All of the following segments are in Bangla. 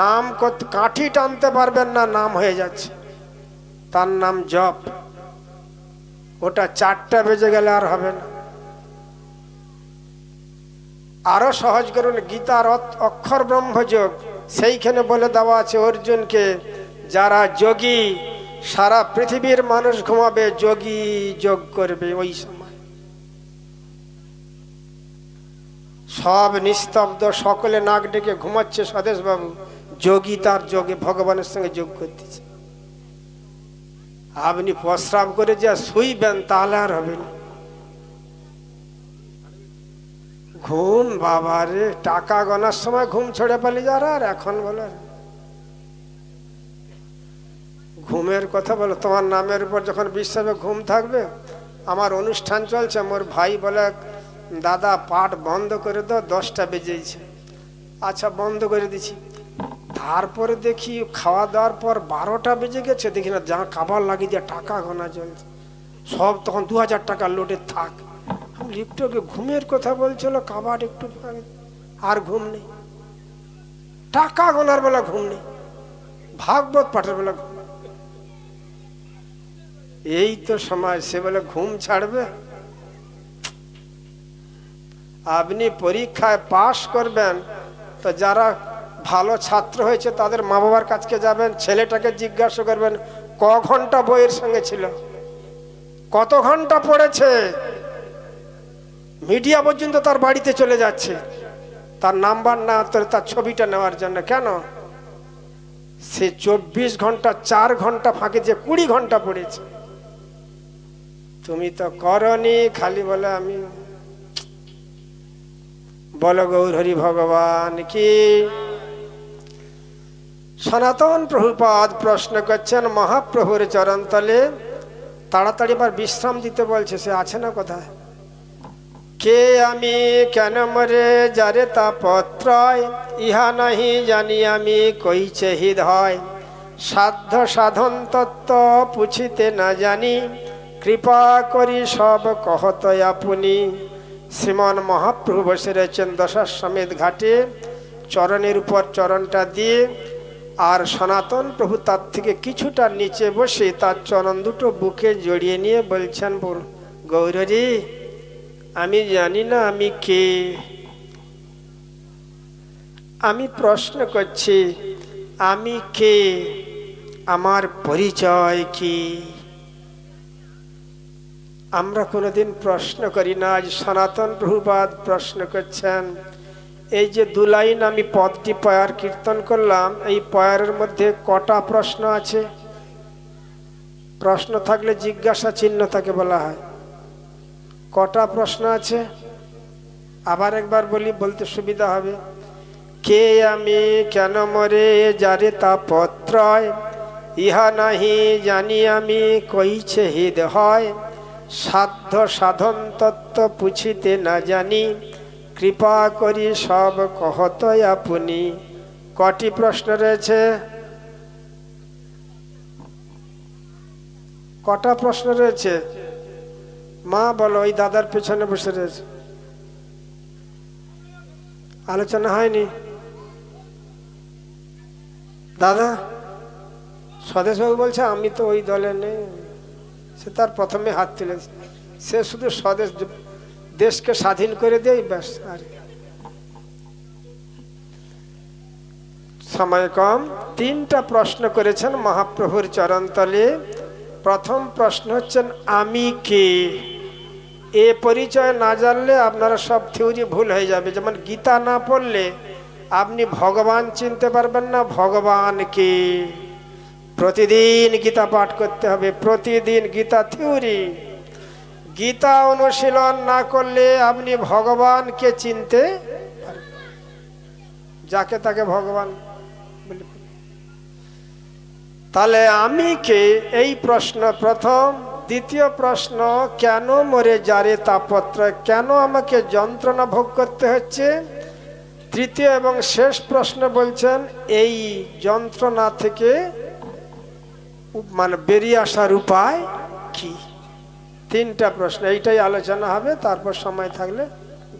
নাম কাঠি টানতে পারবেন না, নাম হয়ে যাচ্ছে। তার নাম জপ। ওটা চারটা বেজে গেলে আর হবে না। আরও সহজ করুন, গীতার অক্ষর ব্রহ্মযোগ, সেইখানে বলে দেওয়া আছে, অর্জুনকে, যারা যোগী, সারা পৃথিবীর মানুষ ঘুমাবে, যোগী যোগ করবে, ওই সময় সব নিস্তব্ধ, সকলে নাক ডেকে ঘুমাচ্ছে স্বদেশ বাবু যোগী তার যোগে ভগবানের সঙ্গে যোগ করতেছে। আপনি প্রস্রাব করে যা শুইবেন, তাহলে আর হবে না। ঘুম বাবা রে, টাকা গনার সময় ঘুম ছড়ে পালি যারা, আর এখন বলে। ঘুমের কথা বলো, তোমার নামের উপর যখন বিশ্বাসে ঘুম থাকবে, আমার অনুষ্ঠান চলছে, মোর ভাই বলে দাদা, পাঠ বন্ধ করে দাও, দশটা বেজেছে আচ্ছা বন্ধ করে দিছি। তারপরে দেখি খাওয়া দাওয়ার পর বারোটা বেজে গেছে, দেখি না, যা খাবার লাগিয়ে দিয়ে টাকা গোনা চলছে। সব তখন দু হাজার টাকা লোডে থাক। একটু ঘুমের কথা বলছিল কাবার একটু আর ঘুম নেই। টাকা গোনার বেলা ঘুম নেই। ভাগবত পাঠের বেলা ঘুম এই তো সময়, সে বলে ঘুম ছাড়বে? আপনি পরীক্ষায় পাশ করবেন, তো যারা ভালো ছাত্র হয়েছে তাদের মা বাবার কাছকে যাবেন, ছেলেটাকে জিজ্ঞাসা করবেন, ক ঘণ্টা বইয়ের সঙ্গে ছিল? কত ঘণ্টা পড়েছে? মিডিয়া পর্যন্ত তার বাড়িতে চলে যাচ্ছে। তার নাম্বার না তোর ছবিটা নেওয়ার জন্য। কেন? সে চব্বিশ ঘণ্টা, চার ঘণ্টা ফাঁকে যে কুড়ি ঘণ্টা পড়েছে। তুমি তো করনি, খালি বলে আমি বলো গৌরহরি ভগবান কি? সনাতন প্রভুপাদ প্রশ্ন করছেন, মহাপ্রভুর চরণতলে তাড়াতাড়ি আবার বিশ্রাম দিতে বলছে, সে আছে না কোথায়? কে আমি, কেন মরে, যারে তা পত্রয় ইহা নাহি জানি আমি, কইছে হিদ হয় সাধ্য সাধন তত্ত্ব পুছিতে না জানি, কৃপা করি সব কহত আপনি। শ্রীমান মহাপ্রভু বসে রয়েছেন দশাশ্বমেধ ঘাটে, চরণের উপর চরণটা দিয়ে, আর সনাতন প্রভু তার থেকে কিছুটা নিচে বসে তার চরণ দুটো বুকে জড়িয়ে নিয়ে বলছেন, বল গৌরী আমি জানি না আমি কে। আমি প্রশ্ন করছি, আমি কে? আমার পরিচয় কি? আমরা কোনোদিন প্রশ্ন করি না, আজ সনাতন প্রভুবাদ প্রশ্ন করছেন, এই যে দুলাইন আমি পদটি পয়ার কীর্তন করলাম, এই পয়ারের মধ্যে কটা প্রশ্ন আছে? প্রশ্ন থাকলে জিজ্ঞাসা চিহ্ন তাকে বলা হয়। কটা প্রশ্ন আছে? আবার একবার বলি, বলতে সুবিধা হবে। কে আমি, কেন মরে, যারে তা পত্রয়, ইহা নাহি জানি আমি, কইছে হিদ হয়। সাধ্য সাধন তত্ত্ব পুছিতে না জানি, কৃপা করি সব কহত আপনি। কটি প্রশ্ন রয়েছে? কটা প্রশ্ন রয়েছে? মা, বলো, ওই দাদার পেছনে বসে রয়েছে। আলোচনা হয়নি? দাদা, স্বদেশবাবু বলছে, আমি তো ওই দলে নেই। সে তার প্রথমে হাত তুলেছে সে শুধু স্বদেশ দেশকে স্বাধীন করে দেয়, ব্যাস, আর সময় কম, তিনটা প্রশ্ন করেছেন মহাপ্রভুর চরণতলে। প্রথম প্রশ্ন হচ্ছেন, আমি কে? এ পরিচয় না জানলে আপনারা সব থিওরি ভুল হয়ে যাবে। যেমন, গীতা না পড়লে আপনি ভগবান চিনতে পারবেন না, ভগবান কে? প্রতিদিন গীতা পাঠ করতে হবে, প্রতিদিন গীতা থিওরি। গীতা অনুশীলন না করলে আপনি ভগবানকে চিনতে যাকে তাকে ভগবান তাহলে আমি কে? এই প্রশ্ন প্রথম। দ্বিতীয় প্রশ্ন, কেন মরে যারে তাপত্র? কেন আমাকে যন্ত্রণা ভোগ করতে হচ্ছে? তৃতীয় এবং শেষ প্রশ্ন বলছেন, এই যন্ত্রণা থেকে মানে বেরিয়ে আসার উপায় কি? তিনটা প্রশ্ন, এইটাই আলোচনা হবে, তারপর সময় থাকলে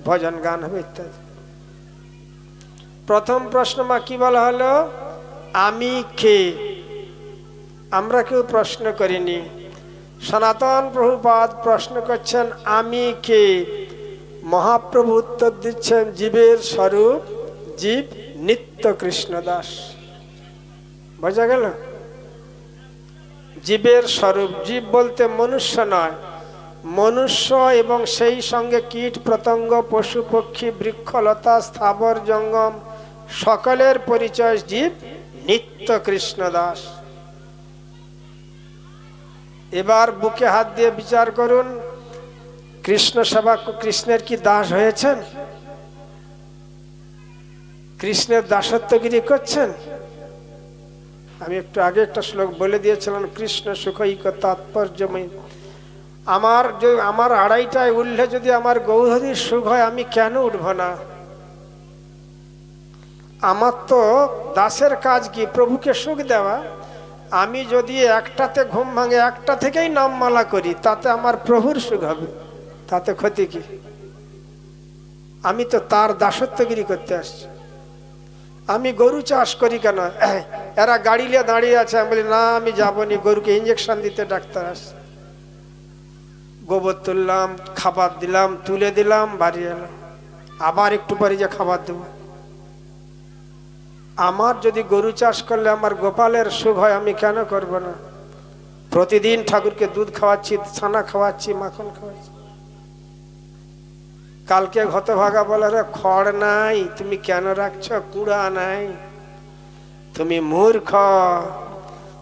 ভজন গান হবে ইত্যাদি। প্রথম প্রশ্ন মা কি বলা হলো? আমি কে? আমরা কেউ প্রশ্ন করিনি। সনাতন প্রভুপাদ প্রশ্ন করছেন, আমি কে? মহাপ্রভু উত্তর দিচ্ছেন, জীবের স্বরূপ, জীব নিত্য কৃষ্ণ দাস বোঝা গেল? জীবের স্বরূপ। জীব বলতে মনুষ্য নয়। মনুষ্য এবং সেই সঙ্গে কীট, প্রত্যঙ্গ, পশু, পক্ষী বৃক্ষলতা স্থাবর, জঙ্গম, সকলের পরিচয় জীব নিত্য কৃষ্ণ দাস। এবার বুকে হাত দিয়ে বিচার করুন, কৃষ্ণ সেবা কৃষ্ণের কি দাস হয়েছেন? কৃষ্ণের দাসত্বগিরি করছেন? আমি একটু আগে একটা শ্লোক বলে দিয়েছিলাম, কৃষ্ণ সুখৈক তাৎপর্যময়। আমার যে আমার আড়াইটায় উঠলে যদি আমার গৌহরির সুখ হয়, আমি কেন উঠব না? আমার তো দাসের কাজ কি? প্রভুকে সুখ দেওয়া? আমি যদি একটাতে ঘুম ভাঙে, একটা থেকেই নামমালা করি, তাতে আমার প্রভুর সুখ হবে? তাতে ক্ষতি কি? আমি তো তার দাসত্বগিরি করতে আসছি। আমি গরু চাষ করি কেন? এরা গাড়ি নিয়ে দাঁড়িয়ে আছে। আমি বলি, না, আমি যাব নি গরুকে ইঞ্জেকশন দিতে ডাক্তার আসছে। গোবর তুললাম, খাবার দিলাম, তুলে দিলাম, বাড়ি এলাম আবার একটু পরে যে খাবার দেবো। আমার যদি গরু চাষ করলে আমার গোপালের সুখ হয়, আমি কেন করব না? প্রতিদিন ঠাকুরকে দুধ খাওয়াচ্ছি, ছানা খাওয়াচ্ছি, মাখন খাওয়াচ্ছি। কালকে ঘতভাগা বলে রে খড় নাই, তুমি কেন রাখছ? কুড়া নাই। তুমি মূর্খ।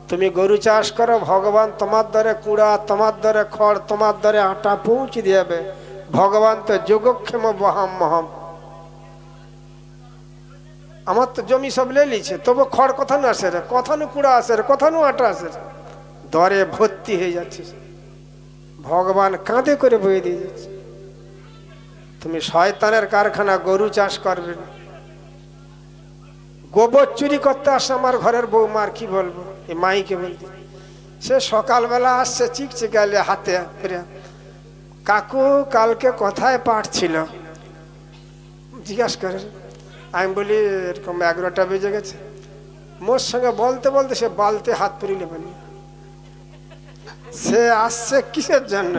তুমি গরু চাষ করো, ভগবান তোমার দরে কুড়া, তোমার দরে খড়, তোমার দরে আটা পৌঁছে দিবে। ভগবান তো যোগক্ষেম বহাম মহম। আমার তো জমি সব লে লিছে, তবু খড় কথানো আসে রে? কথানো কুড়া আসে রে? কথানো আটা আসে রে? দরে ভর্তি হয়ে যাচ্ছে ভগবান কাঁধে করে বয়ে দিয়ে যাচ্ছে। তুমি শয়তানের কারখানা গরু চাষ করবে। গোবর চুরি করতে আসে আমার ঘরের বৌমার, কি বলব? এই মাইকে বলতে। সে সকালবেলা আসছে চিকচিকালে হাতে করে। কাকু কালকে কোথায় পাঠ ছিল? জিজ্ঞাসা করে। আমি বলি, এরকম এগারোটা বেজে গেছে। মোর সঙ্গে বলতে বলতে সে বালতে হাত পুরিলে বলি সে আসছে কিসের জন্য?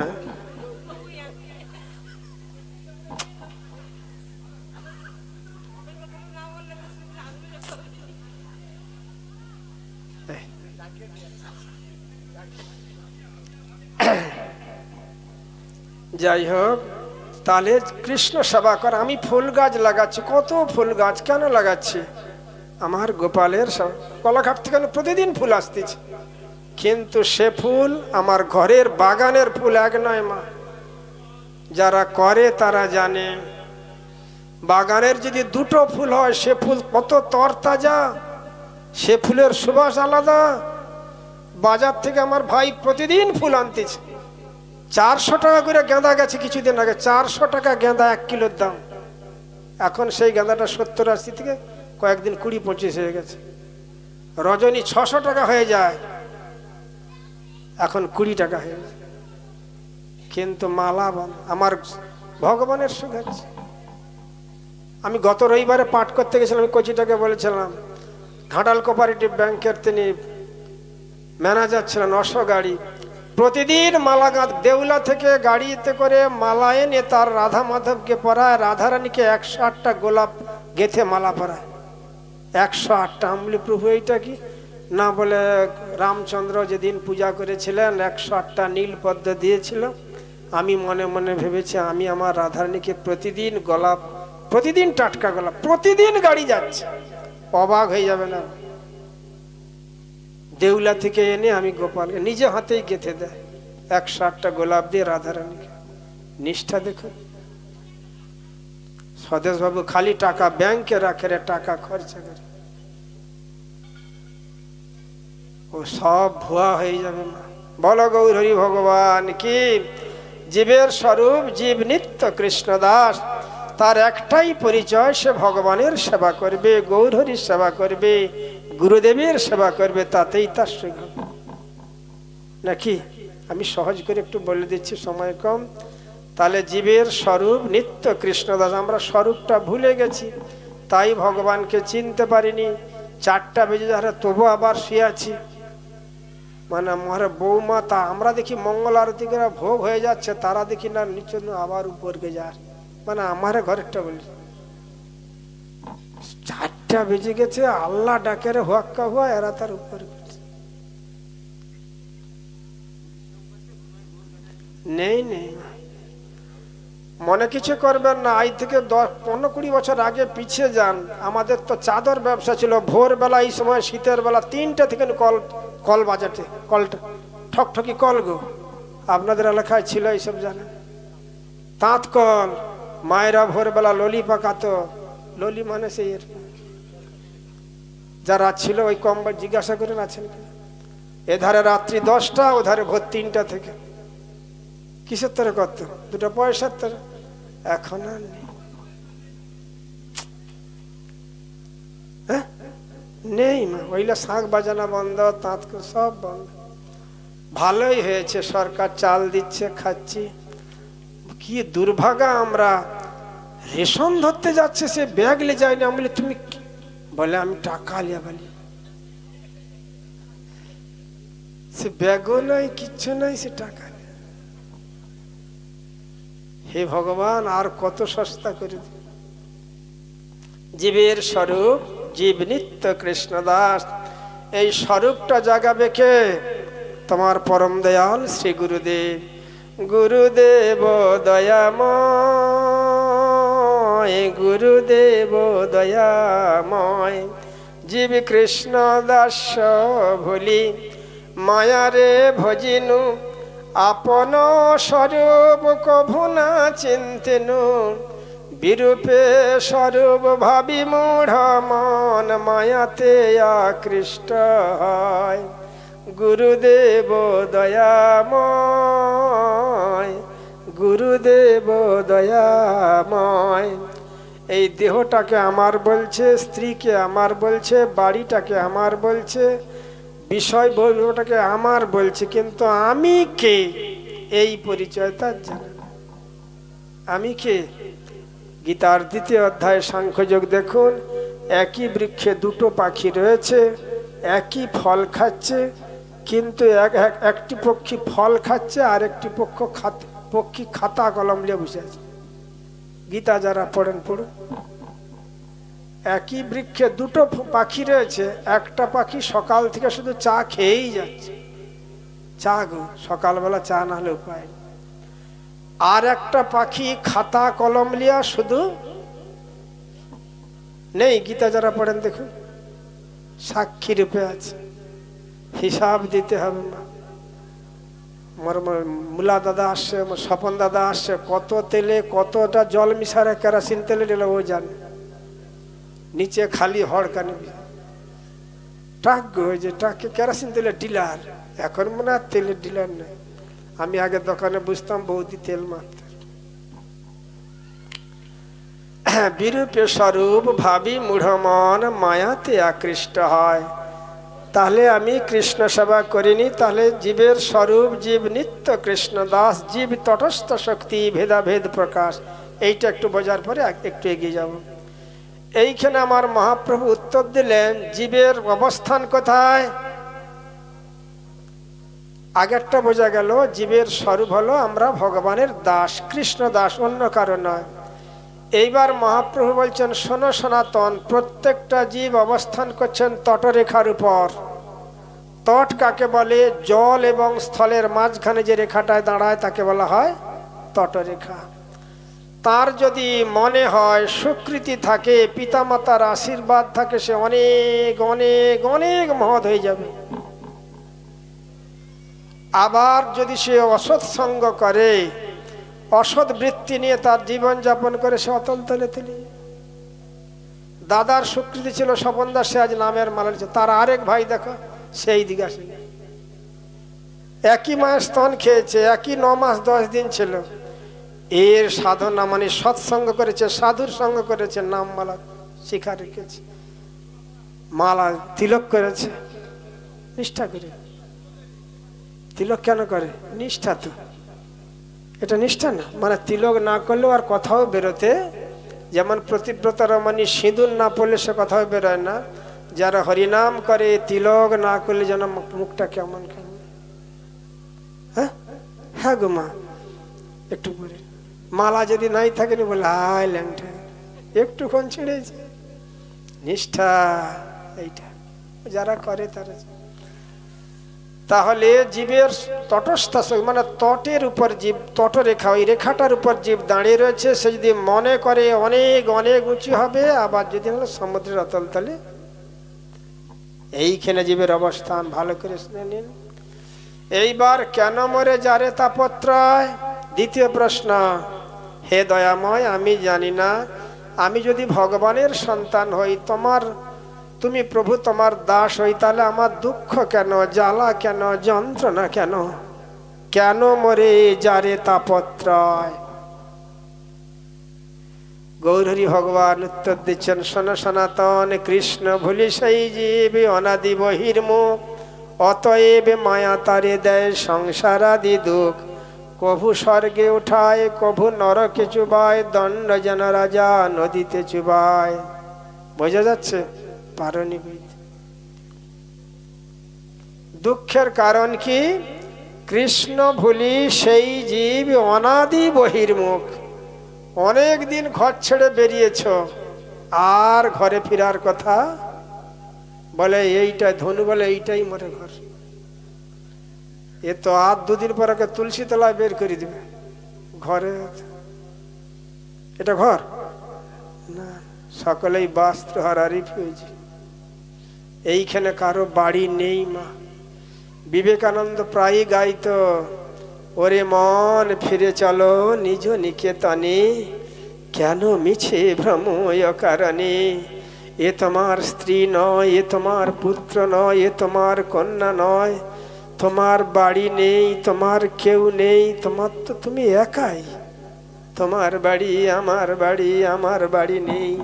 যাই হোক তাহলে কৃষ্ণ সেবা কর, আমি ফুল গাছ লাগাচ্ছি। কত ফুল গাছ কেন লাগাচ্ছি? আমার গোপালের কলাঘাট থেকে প্রতিদিন ফুল আসতেছে। কিন্তু সে ফুল আমার ঘরের বাগানের ফুল এক নয় মা। যারা করে তারা জানে, বাগানের যদি দুটো ফুল হয়, সে ফুল কত তরতাজা, সে ফুলের সুবাস আলাদা। বাজার থেকে আমার ভাই প্রতিদিন ফুল আনতেছে। চারশো টাকা করে গেঁদা গেছে কিছুদিন আগে, চারশো টাকা গেঁদা এক কিলোর দাম। এখন সেই গেঁদাটা সত্তর আশি থেকে কয়েকদিন কুড়ি পঁচিশ হয়ে গেছে। রজনী ছশো টাকা হয়ে যায়, এখন কুড়ি টাকা হয়ে যায় কিন্তু মালা আমার ভগবানের সুখ আছে আমি গত রবিবারে পাঠ করতে গেছিলাম, আমি কোচিটাকে বলেছিলাম, ঘাটাল কোপারেটিভ ব্যাংকের তিনি ম্যানেজার ছিলেন অশো গাড়ি। প্রতিদিন মালা দেউলা থেকে গাড়িতে করে মালা এনে তার রাধা মাধবকে পরায় রাধারানীকে একশো আটটা গোলাপ গেথে মালা পরায়। একশো আটটা আমলি প্রভু, এইটা কি? না বলে রামচন্দ্র যেদিন পূজা করেছিলেন, একশো আটটা নীল পদ্ম দিয়েছিল। আমি মনে মনে ভেবেছি, আমি আমার রাধারানীকে প্রতিদিন গোলাপ, প্রতিদিন টাটকা গোলাপ, প্রতিদিন গাড়ি যাচ্ছে। অবাক হয়ে যাবে না? দেউলা থেকে এনে আমি গোপালকে নিজে হাতেই গেঁথে দেয়। একশো আটটা গোলাপ দিয়ে রাধারানীকে। নিষ্ঠা দেখুন স্বদেশবাবু খালি টাকা ব্যাংকে রাখে রে, টাকা খরচা করে। ও সব ভুয়া হয়ে যাবে না বলো গৌর হরি ভগবান কি? জীবের স্বরূপ জীব নিত্য কৃষ্ণ দাস। তার একটাই পরিচয়, সে ভগবানের সেবা করবে গৌর হরির সেবা করবে। গুরুদেবের সেবা করবে, তাতেই তার সুখ। নাকি? আমি সহজ করে একটু বলে দিচ্ছি, সময় কম। তাহলে জীবের স্বরূপ নিত্য কৃষ্ণদাস, আমরা স্বরূপটা ভুলে গেছি। তাই ভগবানকে চিনতে পারিনি। চারটা বেজে যারা তবু আবার শুয়ে আছি। মানে আমার বৌমা, তা আমরা দেখি মঙ্গল আরতি করে ভোগ হয়ে যাচ্ছে, তারা দেখি না, নিচে নু আবার উপরকে যার মানে আমার ঘরেরটা বলি। চারটা বেজে গেছে, আল্লাহ ডাকের হুয়াক্কা হুয়া, এরা তার উপরে নেই নেই। মনে কিছু করবেন না, আজ থেকে দশ, পনেরো কুড়ি বছর আগে পিছিয়ে যান। আমাদের তো চাদর ব্যবসা ছিল, ভোরবেলা এই সময়, শীতের বেলা তিনটে থেকে কল কল বাজাতে কলটা ঠকঠকি কল গো। আপনাদের এলাকায় ছিল এইসব জানেন তাঁত কল, মায়েরা ভোরবেলা ললি পাকাতো ললি মানে সেই এর যারা ছিল ওই কম বা জিজ্ঞাসা করেন, আছেন এধারে রাত্রি দশটা, ওধারে ভোর তিনটা থেকে। কিসের তরে কত? দুটো পয়সার তরে? এখন আর নেই। হ্যাঁ? নেই ওইলা শাঁখ বাজানো বন্ধ, তাঁত করা সব বন্ধ। ভালোই হয়েছে, সরকার চাল দিচ্ছে, খাচ্ছি। কি দুর্ভাগা আমরা। রেশন ধরতে যাচ্ছে, সে ব্যাগ লে যায়নি। আমি বলে, তুমি বলে, আমি টাকা লিয়া বলি। সে ব্যাগও নাই, কিচ্ছু নাই, সে টাকা। হে ভগবান, আর কত সস্তা করে জীবের স্বরূপ, জীব নিত্য কৃষ্ণ দাস। এই স্বরূপটা জাগাবে কে? তোমার পরম দয়াল শ্রী গুরুদেব। গুরুদেব দয়াময়। গুরুদেব দয়াময়। জীব কৃষ্ণ দাস ভুলি, মায়ারে ভজিনু, আপন স্বরূপ কভু না চিন্তিনু। বিরূপে স্বরূপ ভাবি মূঢ় মন, মায়াতে আকৃষ্ট হয়। গুরুদেব দয়াময় গুরুদেব দয়াময়। এই দেহটাকে আমার বলছে, স্ত্রীকে আমার বলছে, বাড়িটাকে আমার বলছে বিষয় বলটাকে আমার বলছে, কিন্তু আমি কে? এই পরিচয় তার জানে। আমি কে? গীতার দ্বিতীয় অধ্যায় সাংখ্যযোগ দেখুন, একই বৃক্ষে দুটো পাখি রয়েছে, একই ফল খাচ্ছে, কিন্তু এক- একটি পক্ষী ফল খাচ্ছে আর একটি পক্ষ খাত, পক্ষী খাতা কলম নিয়ে বসে আছে। গীতা যারা পড়েন, পড়ুন। একই বৃক্ষে দুটো পাখি রয়েছে, একটা পাখি সকাল থেকে শুধু চা খেয়েই যাচ্ছে। চা গো, সকালবেলা চা না হলে উপায় আর একটা পাখি খাতা কলম লিয়া শুধু নেই, গীতা যারা পড়েন দেখুন, সাক্ষী রূপে আছে। হিসাব দিতে হবে মা। আমার মুলা দাদা আসছে, আমার স্বপন দাদা আসছে, কত তেলে, কতটা জল মিশারে কেরাসিন তেলে দিলে ও জানে। নিচে খালি হড় হড়কানি। ট্রাক গো, ওই যে ট্রাকে কেরাসিন তেলের ডিলার, এখন মনে হয় তেলের ডিলার নেই। আমি আগে দোকানে বুঝতাম বৌদি তেল মারতে। বিরূপে স্বরূপ ভাবি, মূঢ় মন মায়াতে আকৃষ্ট হয়। তাহলে আমি কৃষ্ণ সেবা করিনি, তাহলে জীবের স্বরূপ জীব নিত্য কৃষ্ণ দাস, জীব তটস্থ শক্তি, ভেদাভেদ প্রকাশ। এইটা একটু বোঝার পরে একটু এগিয়ে যাব। এইখানে আমার মহাপ্রভু উত্তর দিলেন, জীবের অবস্থান কোথায়? আগেরটা বোঝা গেল, জীবের স্বরূপ হলো আমরা ভগবানের দাস, কৃষ্ণ দাস, অন্য কারও নয়। এইবার মহাপ্রভু বলছেন, শোনো সনাতন, প্রত্যেকটা জীব অবস্থান করছেন তটরেখার উপর। তট কাকে বলে? জল এবং স্থলের মাঝখানে যে রেখাটায় দাঁড়ায় তাকে বলা হয় তটরেখা। তার যদি মনে হয় সুকৃতি থাকে, পিতামাতার আশীর্বাদ থাকে, সে অনেক অনেক অনেক মহৎ হয়ে যাবে। আবার যদি সে অসৎসঙ্গ করে অসৎ বৃত্তি নিয়ে তার জীবন যাপন করে সে অতল তলে দাদার স্বীকৃতি ছিল স্বপন দাস আজ নামের মালা। তার আরেক ভাই দেখো, সেই দিকে আসে। একই মায়ের স্তন খেয়েছে, একই ন মাস দশ দিন ছিল। এর সাধনা মানে সৎসঙ্গ করেছে, সাধুর সঙ্গ করেছে, নাম মালা শিখা রেখেছে। মালা তিলক করেছে। নিষ্ঠা করে। তিলক কেন করে? নিষ্ঠা তো। এটা নিষ্ঠা না। মানে তিলক না করলেও আর কথাও বেরোতে, যেমন প্রতিব্রত রমণী সিঁদুর না পড়লে সে কথাও বেরোয় না। যারা হরিনাম করে, তিলক না করলে যেন মুখটা কেমন কেমন। হ্যাঁ? হ্যাঁ গো মা। একটু পরে। মালা যদি নাই থাকে বলে হাই ল্যাংটা। একটুক্ষণ ছেড়েছে। নিষ্ঠা এইটা। যারা করে তারা তাহলে জীবের তটস্থ স- মানে তটের উপর জীব, তটরেখা, ওই রেখাটার উপর জীব দাঁড়িয়ে রয়েছে, সে যদি মনে করে অনেক অনেক উঁচু হবে, আবার যদি হলো সমুদ্রের অতল তলে। এইখানে জীবের অবস্থান, ভালো করে শুনে নিন। এইবার কেন মরে যারে তাপত্রয় দ্বিতীয় প্রশ্ন, হে দয়াময়, আমি জানি না। আমি যদি ভগবানের সন্তান হই, তোমার তুমি প্রভু তোমার দাস হই, তাহলে আমার দুঃখ কেন, জ্বালা কেন, যন্ত্রণা কেন? কেন মরে যারে তাপত্রয়? গৌরহরি ভগবান উত্তর দিচ্ছেন সন সনাতন কৃষ্ণ, ভুলি সেই জীব অনাদি বহির্মুখ। অতএব মায়া তারে দেয় সংসারাদি দুঃখ। কভু স্বর্গে উঠায়, কভু নরকে চুবায়, দণ্ড যেন রাজা নদীতে চুবায়। বোঝা যাচ্ছে? দুঃখের কারণ কি? কৃষ্ণ ভুলি সেই জীব অনাদি বহির্মুখ। অনেক দিন ঘর ছেড়ে বেরিয়েছ, আর ঘরে ফেরার কথা? বলে, এইটা ধনু বলে, এইটাই মরে ঘর। এ তো আর দুদিন পর ওকে তুলসী তলায় বের করে দিবে। ঘরে এটা ঘর? না, সকলেই বাস্ত্র হারারি হয়েছে এইখানে কারও বাড়ি নেই, মা। বিবেকানন্দ প্রায়ই গাইত, ওরে মন, ফিরে চলো নিজ নিকেতনে। কেন মিছে ভ্রময় কারণে? এ তোমার স্ত্রী নয়, এ তোমার পুত্র নয়, এ তোমার কন্যা নয়। তোমার বাড়ি নেই, তোমার কেউ নেই, তোমার তো তুমি একাই। তোমার বাড়ি, আমার বাড়ি আমার বাড়ি নেই।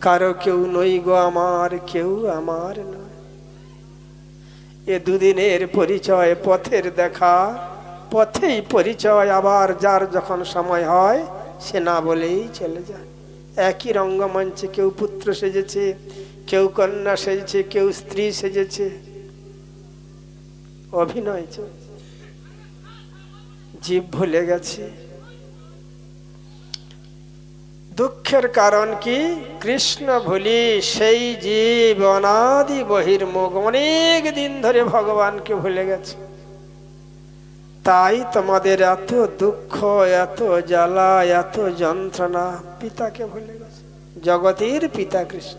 কারও কেউ নই গো, আমার কেউ আমার নয়। এ দুদিনের পরিচয়, পথের দেখা। পথেই পরিচয় আবার, যার যখন সময় হয়, সে না বলেই চলে যায়। একই রঙ্গমঞ্চে কেউ পুত্র সেজেছে, কেউ কন্যা সেজেছে, কেউ স্ত্রী সেজেছে। অভিনয় চলছে। জীব ভুলে গেছে। দুঃখের কারণ কি? কৃষ্ণ ভুলি সেই জীব অনাদি বহির্মুখ। অনেক দিন ধরে ভগবানকে ভুলে গেছে। তাই তোমাদের এত দুঃখ, এত জ্বালা, এত যন্ত্রণা পিতাকে ভুলে গেছে। জগতের পিতা কৃষ্ণ।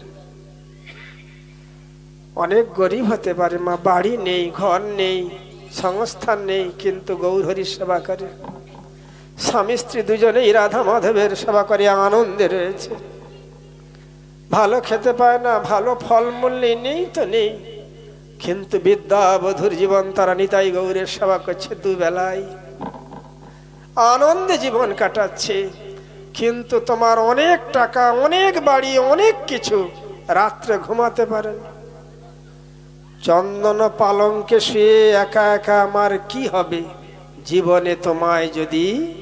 অনেক গরিব হতে পারে, মা, বাড়ি নেই, ঘর নেই, সংস্থান নেই, কিন্তু গৌরহরির সেবা করে। স্বামী স্ত্রী দুজনেই রাধা মাধবের সেবা করে আনন্দে রয়েছে। ভালো খেতে পায় না, ভালো ফলমূল নেই নেই তো নেই। কিন্তু বিদ্যা বধুর জীবন তারা নিতাই গৌরের সেবা করছে দুবেলায়। আনন্দে জীবন কাটাচ্ছে। কিন্তু তোমার অনেক টাকা, অনেক বাড়ি, অনেক কিছু রাত্রে ঘুমাতে পারেন চন্দন পালঙ্কে শুয়ে একা একা আমার কি হবে? জীবনে তোমায় যদি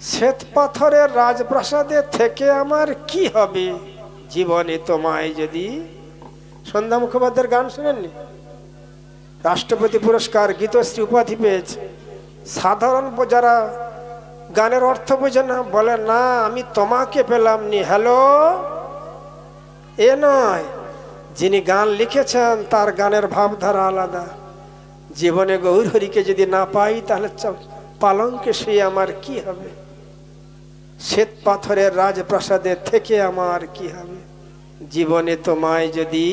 শ্বেত পাথরের রাজপ্রাসাদে থেকে আমার কি হবে? জীবনে তোমায় যদি সন্ধ্যা মুখোপাধ্যায়ের গান শুনেননি? রাষ্ট্রপতি পুরস্কার গীতশ্রী উপাধি পেয়েছে। সাধারণ যারা গানের অর্থ বোঝে না, বলে, না, আমি তোমাকে পেলাম নি, হ্যালো? এ নয়। যিনি গান লিখেছেন, তার গানের ভাবধারা আলাদা। জীবনে গৌরহরিকে যদি না পাই, তাহলে পালঙ্কে শুয়ে আমার কি হবে? শ্বেত পাথরের রাজপ্রাসাদের থেকে আমার কি হবে? জীবনে তোমায় যদি,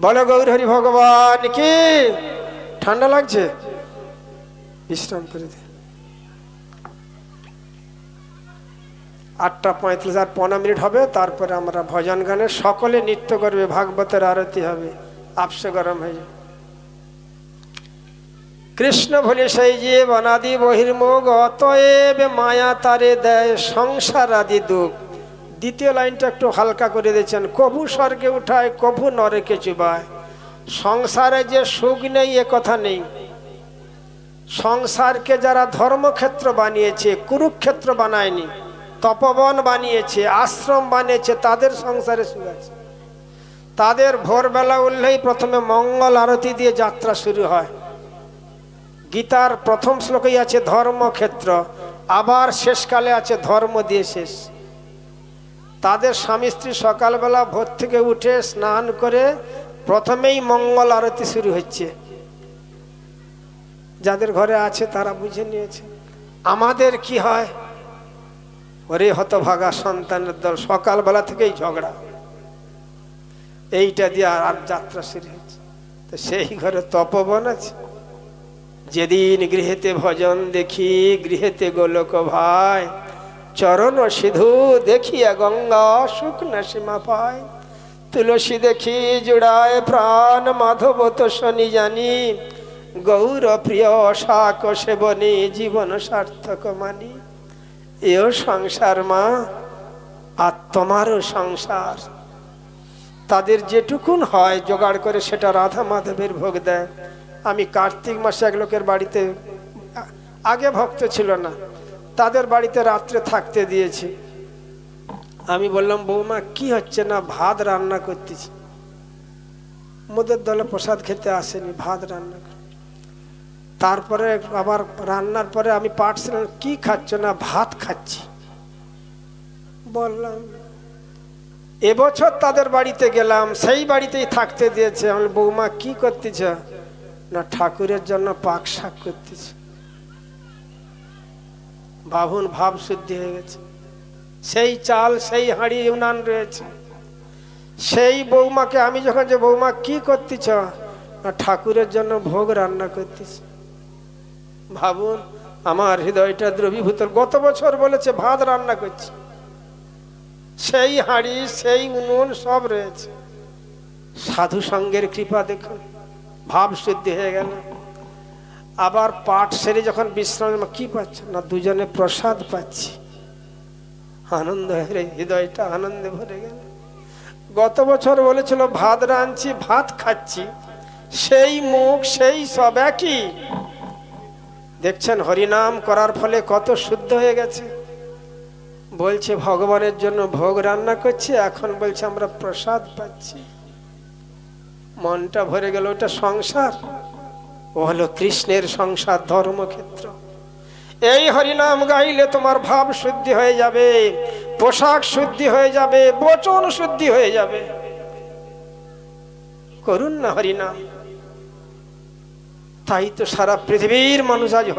বলো গৌরহরি ভগবান, কি? ঠান্ডা লাগছে? বিশ্রাম করে দে। আটটা পঁয়তাল্লিশ আর পনেরো মিনিট হবে, তারপরে আমরা ভজন গানে সকলে নৃত্য করবে, ভাগবতের আরতি হবে আপসে গরম হয়ে যাবে। কৃষ্ণ ভুলে সেই যে বনাদি বহির্মুখ অতএব মায়া তারে দেয় সংসার আদি দুঃখ। দ্বিতীয় লাইনটা একটু হালকা করে দিয়েছেন, কভু স্বর্গে উঠায়, কভু নরকে চুবায়। সংসারে যে সুখ নেই, এ কথা নেই। সংসারকে যারা ধর্মক্ষেত্র বানিয়েছে, কুরুক্ষেত্র বানায়নি, তপবন বানিয়েছে, আশ্রম বানিয়েছে, তাদের সংসারে সুখ আছে। তাদের ভোরবেলা উঠলেই প্রথমে মঙ্গল আরতি দিয়ে যাত্রা শুরু হয়। গীতার প্রথম শ্লোকেই আছে ধর্মক্ষেত্র, আবার শেষকালে আছে ধর্ম দিয়ে শেষ। তাদের স্বামী স্ত্রী সকালবেলা ভোর থেকে উঠে স্নান করে প্রথমেই মঙ্গল আরতি শুরু হচ্ছে। যাদের ঘরে আছে তারা বুঝে নিয়েছে। আমাদের কি হয়? ওরে হতভাগা সন্তানের দল, সকালবেলা থেকেই ঝগড়া। এইটা দিয়ে আর যাত্রা শুরু হচ্ছে। তো সেই ঘরে তপবন আছে। যেদিন গৃহেতে ভজন দেখি, গৃহেতে গোলক ভাই। চরণ সিধু দেখিয়া গঙ্গা শুকনা সীমা পায়। তুলসী দেখি জুড়ায় প্রাণ মাধব তো শনি জানি। গৌর প্রিয় শাক সেবনে জীবন সার্থক মানি। এও সংসার মা, আর তোমারও সংসার। তাদের যেটুকুন হয়, জোগাড় করে সেটা রাধা মাধবের ভোগ দেয়। আমি কার্তিক মাসে এক লোকের বাড়িতে, আগে ভক্ত ছিল না, তাদের বাড়িতে রাত্রে থাকতে দিয়েছি। আমি বললাম, বৌমা, কি হচ্ছে না ভাত রান্না করতেছি? মোদের দলে প্রসাদ খেতে আসেনি, ভাত রান্না। তারপরে আবার রান্নার পরে আমি পাঠছিলাম, কি খাচ্ছ না ভাত খাচ্ছি? বললাম, এবছর তাদের বাড়িতে গেলাম, সেই বাড়িতেই থাকতে দিয়েছে। আমি বৌমা, কি করতেছ? না, ঠাকুরের জন্য পাক শাক করতেছে। বাবুন ভাব শুদ্ধি হয়ে গেছে। সেই চাল, সেই হাঁড়ি উনান রয়েছে। সেই বৌমাকে আমি যখন যে বৌমা কি করতেছ? না, ঠাকুরের জন্য ভোগ রান্না করতেছি। ভাবুন আমার হৃদয়টা দ্রবীভূত গত বছর বলেছে, ভাত রান্না করছি। সেই হাঁড়ি, সেই উনুন সব রয়েছে। সাধু সঙ্গের কৃপা দেখুন। ভাব শুদ্ধি হয়ে গেল। আবার পাঠ সেরে যখন বিশ্রাম কি পাচ্ছ? না, দুজনে প্রসাদ পাচ্ছি। আনন্দ হয়ে হৃদয়টা আনন্দে ভরে গেল। গত বছর বলেছিল, ভাত রাঁধছি, ভাত খাচ্ছি। সেই মুখ, সেই সব একই। দেখছেন, হরিনাম করার ফলে কত শুদ্ধ হয়ে গেছে। বলছে, ভগবানের জন্য ভোগ রান্না করছে, এখন বলছে, আমরা প্রসাদ পাচ্ছি। মনটা ভরে গেল ওটা সংসার। ও হলো কৃষ্ণের সংসার, ধর্মক্ষেত্র। এই হরিনাম গাইলে তোমার ভাব শুদ্ধি হয়ে যাবে, পোশাক শুদ্ধি হয়ে যাবে, বচন শুদ্ধি হয়ে যাবে। করুন না হরিনাম। তাই তো সারা পৃথিবীর মানুষ আজ